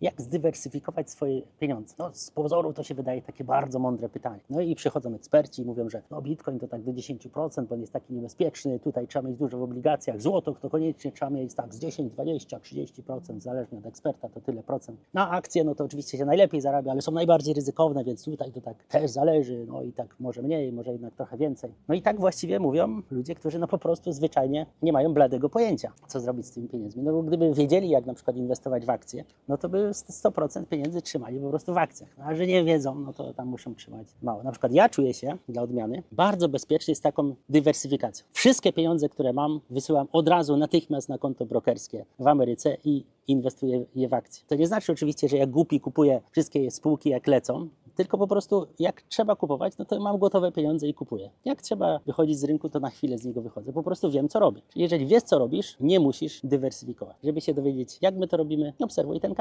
Jak zdywersyfikować swoje pieniądze? No, z pozoru to się wydaje takie bardzo mądre pytanie. No i przychodzą eksperci i mówią, że no, bitcoin to tak do 10%, bo on jest taki niebezpieczny, tutaj trzeba mieć dużo w obligacjach, złoto to koniecznie trzeba mieć tak z 10, 20, 30%, zależnie od eksperta, to tyle procent. Na akcje, no to oczywiście się najlepiej zarabia, ale są najbardziej ryzykowne, więc tutaj to tak też zależy, no i tak może mniej, może jednak trochę więcej. No i tak właściwie mówią ludzie, którzy no po prostu zwyczajnie nie mają bladego pojęcia, co zrobić z tymi pieniędzmi. No bo gdyby wiedzieli, jak na przykład inwestować w akcje, no to by 100% pieniędzy trzymali po prostu w akcjach. No, a że nie wiedzą, no to tam muszą trzymać mało. Na przykład ja czuję się, dla odmiany, bardzo bezpiecznie z taką dywersyfikacją. Wszystkie pieniądze, które mam, wysyłam od razu natychmiast na konto brokerskie w Ameryce i inwestuję je w akcje. To nie znaczy oczywiście, że jak głupi kupuję wszystkie spółki jak lecą, tylko po prostu jak trzeba kupować, no to mam gotowe pieniądze i kupuję. Jak trzeba wychodzić z rynku, to na chwilę z niego wychodzę. Po prostu wiem, co robię. Jeżeli wiesz, co robisz, nie musisz dywersyfikować. Żeby się dowiedzieć, jak my to robimy, obserwuj ten kanał.